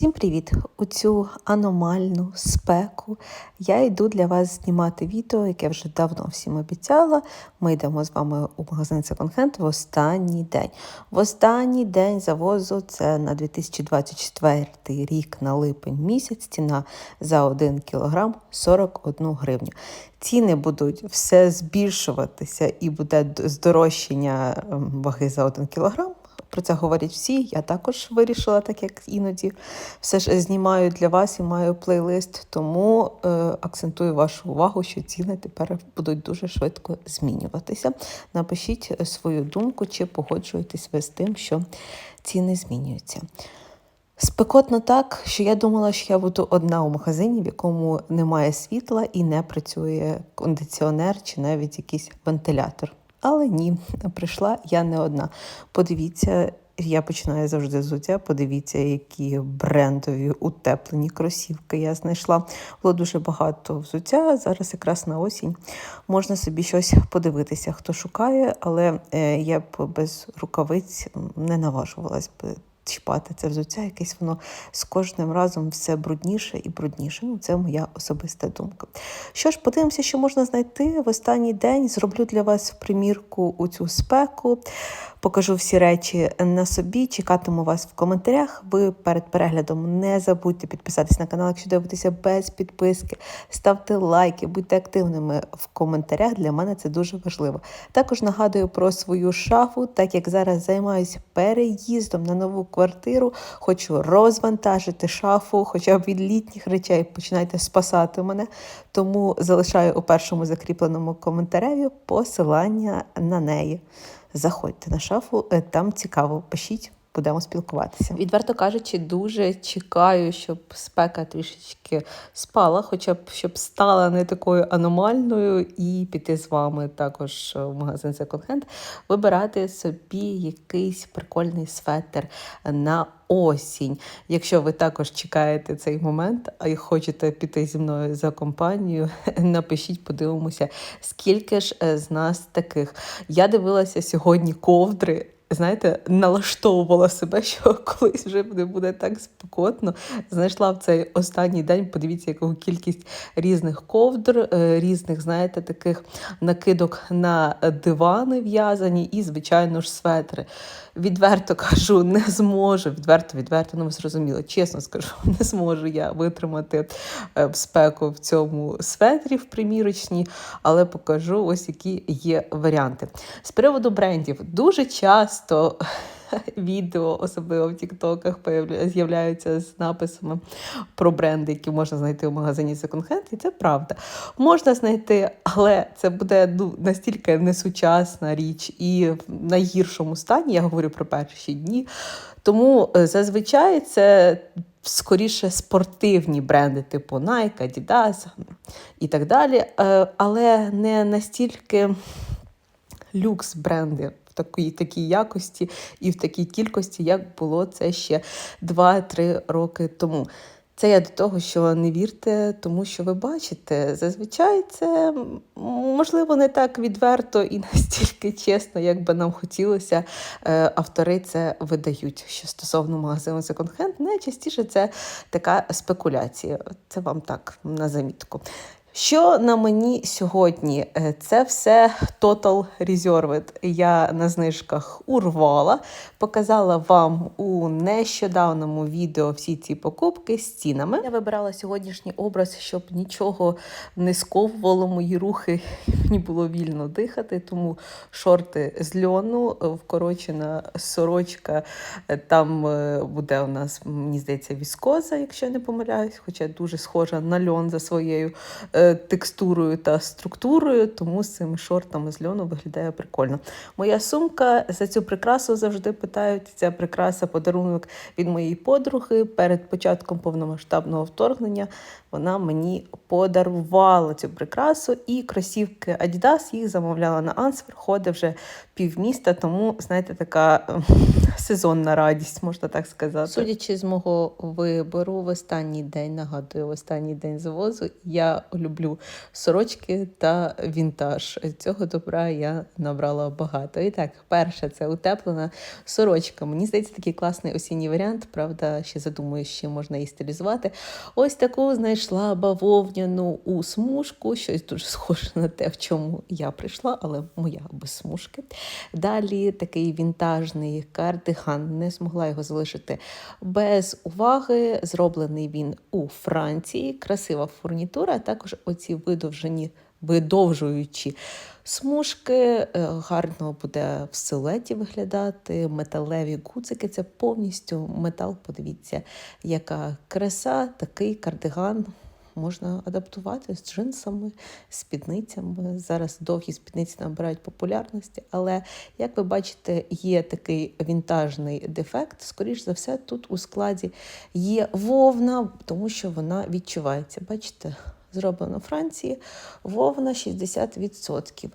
Всім привіт! У цю аномальну спеку я йду для вас знімати відео, яке вже давно всім обіцяла. Ми йдемо з вами у магазин Second Hand в останній день. В останній день завозу це на 2024 рік на липень місяць. Ціна за 1 кілограм 41 гривню. Ціни будуть все збільшуватися і буде здорожчання ем, ваги за 1 кілограм. Про це говорять всі. Я також вирішила, так як іноді все ж знімаю для вас і маю плейлист, тому е, акцентую вашу увагу, що ціни тепер будуть дуже швидко змінюватися. Напишіть свою думку, чи погоджуєтесь ви з тим, що ціни змінюються. Спекотно так, що я думала, що я буду одна у магазині, в якому немає світла і не працює кондиціонер чи навіть якийсь вентилятор. Але ні, прийшла я не одна. Подивіться, я починаю завжди взуття. Подивіться, які брендові утеплені кросівки я знайшла. Було дуже багато взуття. Зараз якраз на осінь можна собі щось подивитися, хто шукає, але е, я б без рукавиць не наважувалась би. Чіпати це взуття, якесь воно з кожним разом все брудніше і брудніше. Ну, це моя особиста думка. Що ж, подивимося, що можна знайти в останній день. Зроблю для вас примірку у цю спеку. Покажу всі речі на собі, чекатиму вас в коментарях. Ви перед переглядом не забудьте підписатись на канал, якщо дивитеся без підписки. Ставте лайки, будьте активними в коментарях. Для мене це дуже важливо. Також нагадую про свою шафу, так як зараз займаюся переїздом на нову квартиру, хочу розвантажити шафу, хоча б від літніх речей починайте спасати мене. Тому залишаю у першому закріпленому коментареві посилання на неї. Заходьте на шафу, е, там цікаво, пишіть, будемо спілкуватися. Відверто кажучи, дуже чекаю, щоб спека трішечки спала, хоча б щоб стала не такою аномальною, і піти з вами також в магазин Second Hand, вибирати собі якийсь прикольний светр на осінь. Якщо ви також чекаєте цей момент, а й хочете піти зі мною за компанію, напишіть, подивимося, скільки ж е, з нас таких. Я дивилася сьогодні ковдри. Знаєте, налаштовувала себе, що колись вже не буде так спекотно. Знайшла в цей останній день, подивіться, яку кількість різних ковдр, е, різних, знаєте, таких накидок на дивани в'язані і, звичайно ж, светри. Відверто кажу, не зможу. Відверто, відверто, ну ви зрозуміли, чесно скажу, не зможу я витримати е, в спеку в цьому светрі в примірочній, але покажу ось які є варіанти. З приводу брендів, дуже часто. Відео, особливо в Тіктоках, з'являються з написами про бренди, які можна знайти в магазині Second Hand, і це правда. Можна знайти, але це буде ну, настільки несучасна річ і в найгіршому стані, я говорю про перші дні. Тому е, зазвичай це скоріше спортивні бренди, типу Nike, Adidas і так далі, е, але не настільки люкс бренди такій такій якості і в такій кількості, як було це ще 2-3 роки тому. Це я до того, що не вірте, тому що ви бачите. Зазвичай це можливо не так відверто і настільки чесно, як би нам хотілося. Е, автори це видають. Що стосовно магазину Second Hand, найчастіше це така спекуляція. Це вам так на замітку. Що на мені сьогодні? Е, це все Total Reserved. Я на знижках урвала, показала вам у нещодавному відео всі ці покупки з цінами. Я вибирала сьогоднішній образ, щоб нічого не сковувало мої рухи, мені було вільно дихати. Тому шорти з льону, вкорочена сорочка. Е, там е, буде у нас, мені здається, віскоза, якщо я не помиляюсь, хоча дуже схожа на льон за своєю. Е, текстурою та структурою, тому з цими шортами з льону виглядає прикольно. Моя сумка за цю прикрасу завжди питають. Ця прикраса подарунок від моєї подруги перед початком повномасштабного вторгнення. Вона мені подарувала цю прикрасу і кросівки Adidas їх замовляла на Ансвер, ходить вже півміста, тому, знаєте, така сезонна радість, можна так сказати. Судячи з мого вибору, в останній день, нагадую, в останній день завозу, я люблю люблю сорочки та вінтаж. Цього добра я набрала багато. І так, перше, це утеплена сорочка. Мені здається, такий класний осінній варіант. Правда, ще задумую, що можна її стилізувати. Ось таку знайшла бавовняну у смужку, щось дуже схоже на те, в чому я прийшла, але моя без смужки. Далі такий вінтажний кардиган. Не змогла його залишити без уваги. Зроблений він у Франції. Красива фурнітура, а також оці видовжені. Видовжуючі смужки, е, гарно буде в силуеті виглядати, металеві гудзики. Це повністю метал. Подивіться, яка краса, такий кардиган можна адаптувати з джинсами, спідницями. Зараз довгі спідниці набирають популярності, але як ви бачите, є такий вінтажний дефект. Скоріш за все, тут у складі є вовна, тому що вона відчувається. Бачите, зроблено в Франції, вовна 60%.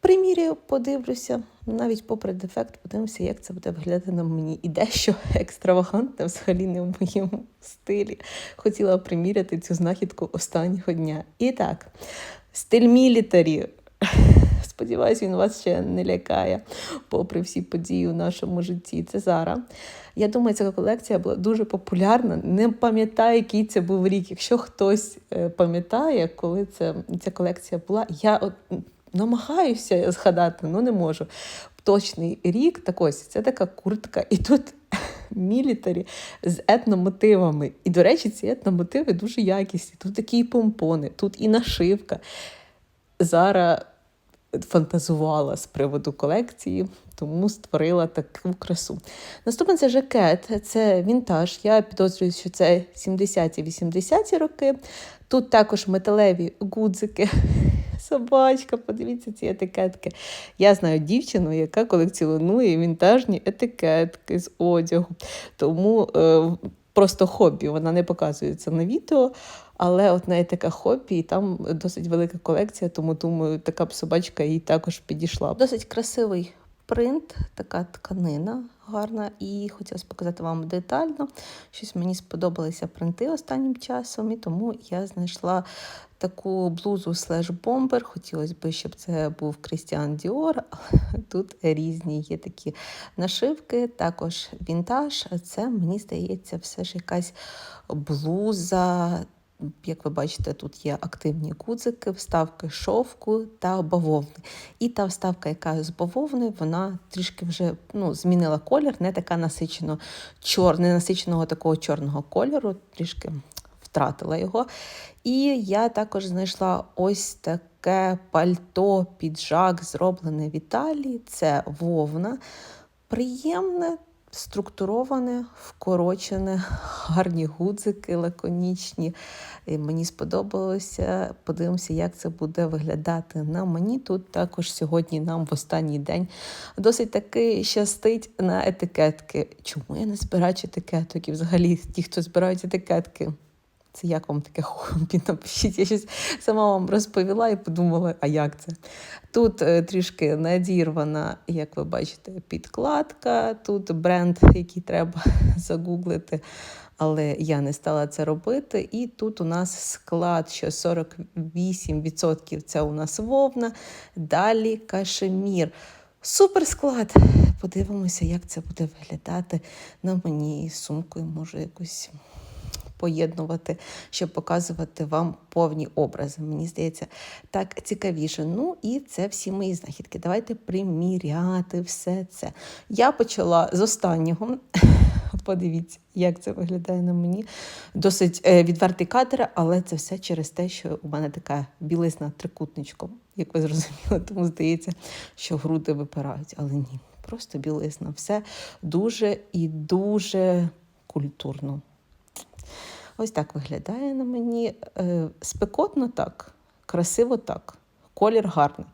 Приміряю, подивлюся, навіть попри дефект, подивимося, як це буде виглядати на мені. І дещо екстравагантне взагалі не в моєму стилі. Хотіла приміряти цю знахідку останнього дня. І так, стиль мілітарі. Сподіваюсь, він вас ще не лякає, попри всі події у нашому житті. Це Зара. Я думаю, ця колекція була дуже популярна. Не пам'ятаю, який це був рік. Якщо хтось е, пам'ятає, коли це, ця колекція була, я от намагаюся згадати, але не можу. Точний рік так ось це така куртка, і тут мілітарі з етномотивами. І, до речі, ці етномотиви дуже якісні. Тут такі помпони, тут і нашивка. Зара фантазувала з приводу колекції, тому створила таку красу. Наступний це жакет, це вінтаж. Я підозрюю, що це 70-80-ті роки. Тут також металеві гудзики. Собачка, подивіться ці етикетки. Я знаю дівчину, яка колекціонує вінтажні етикетки з одягу. Тому е, просто хобі. Вона не показується на відео, але от неї таке хобі, і там досить велика колекція, тому думаю, така б собачка їй також підійшла. Досить красивий принт, така тканина гарна. І хотілося показати вам детально. Щось мені сподобалися принти останнім часом, і тому я знайшла таку блузу слеш бомбер. Хотілося б, щоб це був Крістіан Діор. Тут різні є такі нашивки, також вінтаж. Це, мені здається, все ж якась блуза. Як ви бачите, тут є активні кудзики, вставки шовку та бавовни. І та вставка, яка з бавовни, вона трішки вже ну, змінила колір, не така насичено чор, насиченого такого чорного кольору, трішки втратила його. І я також знайшла ось таке пальто, піджак, зроблене в Італії. Це вовна. Приємне, структуроване, вкорочене, гарні гудзики, лаконічні. І мені сподобалося. Подивимося, як це буде виглядати на мені. Тут також сьогодні нам в останній день досить таки щастить на етикетки. Чому я не збираю етикеток? І взагалі ті, хто збирають етикетки. Це як вам таке хобі? Напишіть, я щось сама вам розповіла і подумала, а як це? Тут е, трішки надірвана, як ви бачите, підкладка, тут бренд, який треба загуглити, але я не стала це робити. І тут у нас склад, що 48% це у нас вовна, далі кашемір. Супер склад. Подивимося, як це буде виглядати на мені з сумкою, може якось поєднувати, щоб показувати вам повні образи. Мені здається, так цікавіше. Ну і це всі мої знахідки. Давайте приміряти все це. Я почала з останнього. Подивіться, як це виглядає на мені. Досить е, відвертий кадр, але це все через те, що у мене така білизна трикутничком, як ви зрозуміли, тому здається, що груди випирають. Але ні, просто білизна. Все дуже і дуже культурно. Ось так виглядає на мені. Е, Спекотно так, красиво так. Колір гарний.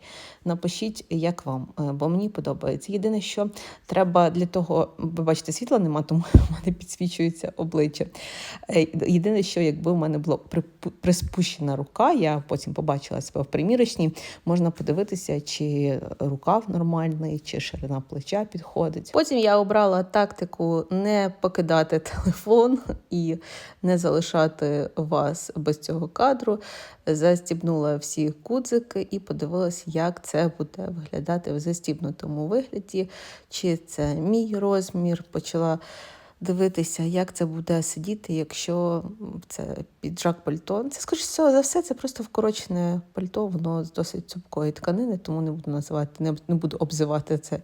Напишіть, як вам, е, бо мені подобається. Єдине, що треба для того, ви бачите, світла нема, тому в мене підсвічується обличчя. Е, Єдине, що якби в мене була приспущена рука, я потім побачила себе в примірочній, можна подивитися, чи рукав нормальний, чи ширина плеча підходить. Потім я обрала тактику не покидати телефон і не залишати вас без цього кадру. Застібнула всі кудзики і подивилась, як це буде виглядати в застібнутому вигляді, чи це мій розмір. Почала дивитися, як це буде сидіти, якщо це піджак пальто. Це, скоріш за все, це просто вкорочене пальто, воно з досить цупкої тканини, тому не буду називати, не, буду обзивати це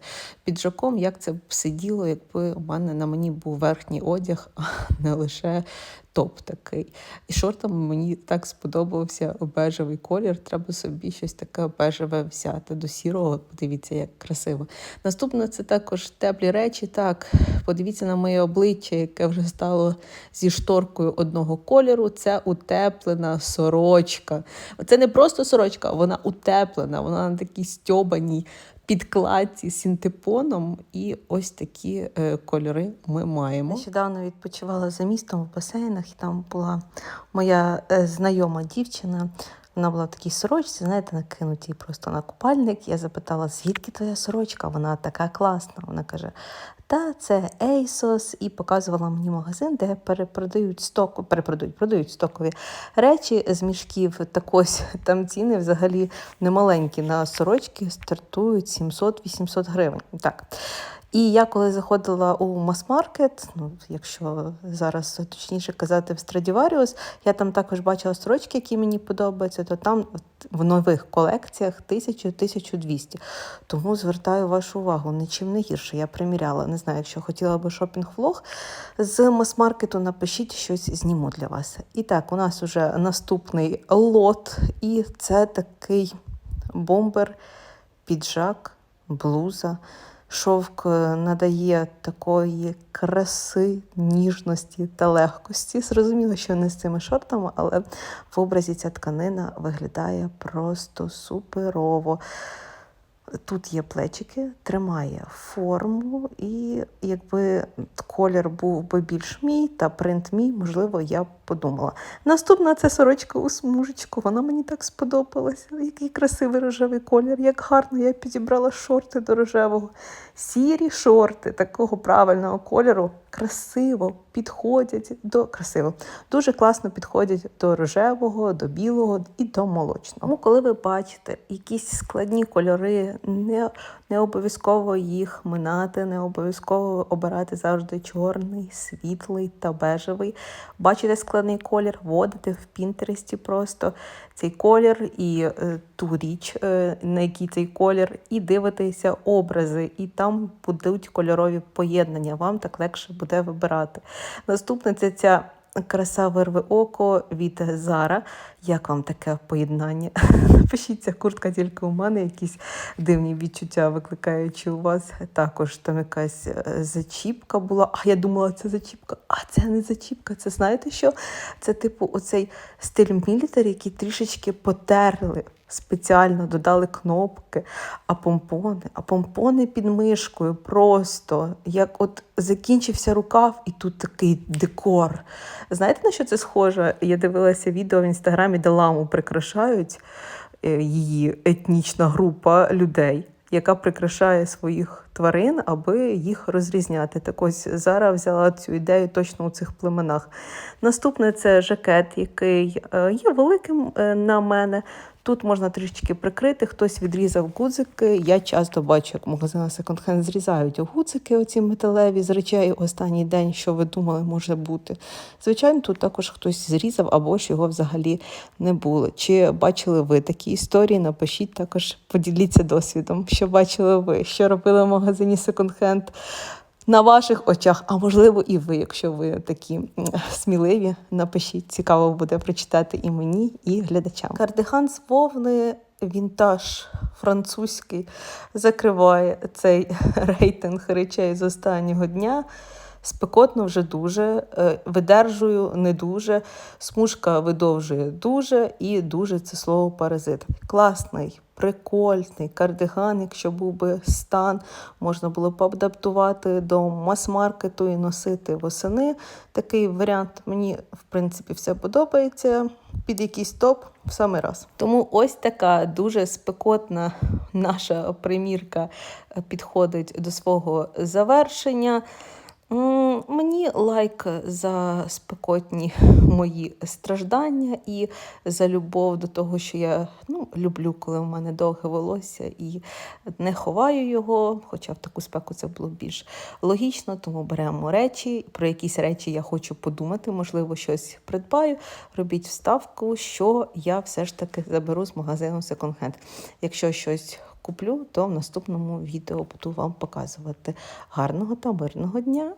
піджаком. Як це б сиділо, якби у мене на мені був верхній одяг, а не лише топ такий. І шортами мені так сподобався бежевий колір. Треба собі щось таке бежеве взяти до сірого. Подивіться, як красиво. Наступне це також теплі речі. Так, подивіться на моє обличчя, яке вже стало зі шторкою одного кольору. Це утеплена сорочка. Це не просто сорочка, вона утеплена, вона на такій стьобаній підкладці з синтепоном, і ось такі е, кольори ми маємо. Нещодавно відпочивала за містом в басейнах, там була моя е, знайома дівчина. Вона була в такій сорочці, знаєте, накинутій просто на купальник. Я запитала, звідки твоя сорочка? Вона така класна. Вона каже: та це ASOS, і показувала мені магазин, де перепродають сток, перепродають, продають стокові речі з мішків. Так ось там ціни взагалі немаленькі. На сорочки стартують 700-800 гривень. Так. І я коли заходила у мас-маркет, ну якщо зараз точніше казати в Stradivarius, я там також бачила сорочки, які мені подобаються, то там в нових колекціях 1000-1200. Тому звертаю вашу увагу, нічим не гірше. Я приміряла. Не знаю, якщо хотіла би шопінг-влог з мас-маркету, напишіть щось зніму для вас. І так, у нас вже наступний лот, і це такий бомбер, піджак, блуза. Шовк е, надає такої краси, ніжності та легкості. Зрозуміло, що не з цими шортами, але в образі ця тканина виглядає просто суперово. Тут є плечики, тримає форму, і якби колір був би більш мій та принт мій, можливо, я б подумала. Наступна це сорочка у смужечку. Вона мені так сподобалася. Який красивий рожевий колір, як гарно я підібрала шорти до рожевого. Сірі шорти такого правильного кольору красиво підходять до красиво, дуже класно підходять до рожевого, до білого і до молочного. Тому, коли ви бачите якісь складні кольори, не, не обов'язково їх минати, не обов'язково обирати завжди чорний, світлий та бежевий. Бачите складний колір, вводити в Пінтересті просто цей колір і е, ту річ, е, на який цей колір, і дивитися образи, і там будуть кольорові поєднання. Вам так легше буде вибирати. Наступне це ця краса вирви око від Зара. Як вам таке поєднання? Напишіть, ця куртка тільки у мене якісь дивні відчуття, викликаючи у вас. Також там якась е, зачіпка була. А я думала, це зачіпка. А це не зачіпка. Це знаєте що? Це типу оцей стиль мілітарі, який трішечки потерли. Спеціально додали кнопки, а помпони, а помпони під мишкою просто як от закінчився рукав, і тут такий декор. Знаєте, на що це схоже? Я дивилася відео в інстаграмі, де ламу прикрашають е, її етнічна група людей, яка прикрашає своїх тварин, аби їх розрізняти. Так ось зараз взяла цю ідею точно у цих племенах. Наступне це жакет, який е, є великим е, на мене. Тут можна трішечки прикрити, хтось відрізав гудзики. Я часто бачу, як в магазинах секонд-хенд зрізають гудзики, оці металеві з речей останній день, що ви думали, може бути. Звичайно, тут також хтось зрізав або ж його взагалі не було. Чи бачили ви такі історії? Напишіть також, поділіться досвідом, що бачили ви, що робили в магазині секонд-хенд. На ваших очах, а можливо, і ви, якщо ви такі сміливі, напишіть. Цікаво буде прочитати і мені, і глядачам. Кардиган з вінтаж французький, закриває цей рейтинг речей з останнього дня. Спекотно вже дуже, е, видержую не дуже, смужка видовжує дуже і дуже це слово паразит. Класний, прикольний кардиган, якщо був би стан, можна було б адаптувати до мас-маркету і носити восени. Такий варіант мені, в принципі, все подобається. Під якийсь топ в самий раз. Тому ось така дуже спекотна наша примірка е, підходить до свого завершення. Мені лайк за спекотні мої страждання і за любов до того, що я ну, люблю, коли в мене довге волосся і не ховаю його, хоча в таку спеку це було більш логічно, тому беремо речі. Про якісь речі я хочу подумати, можливо, щось придбаю. Робіть вставку, що я все ж таки заберу з магазину Second Hand. Якщо щось куплю, то в наступному відео буду вам показувати. Гарного та мирного дня!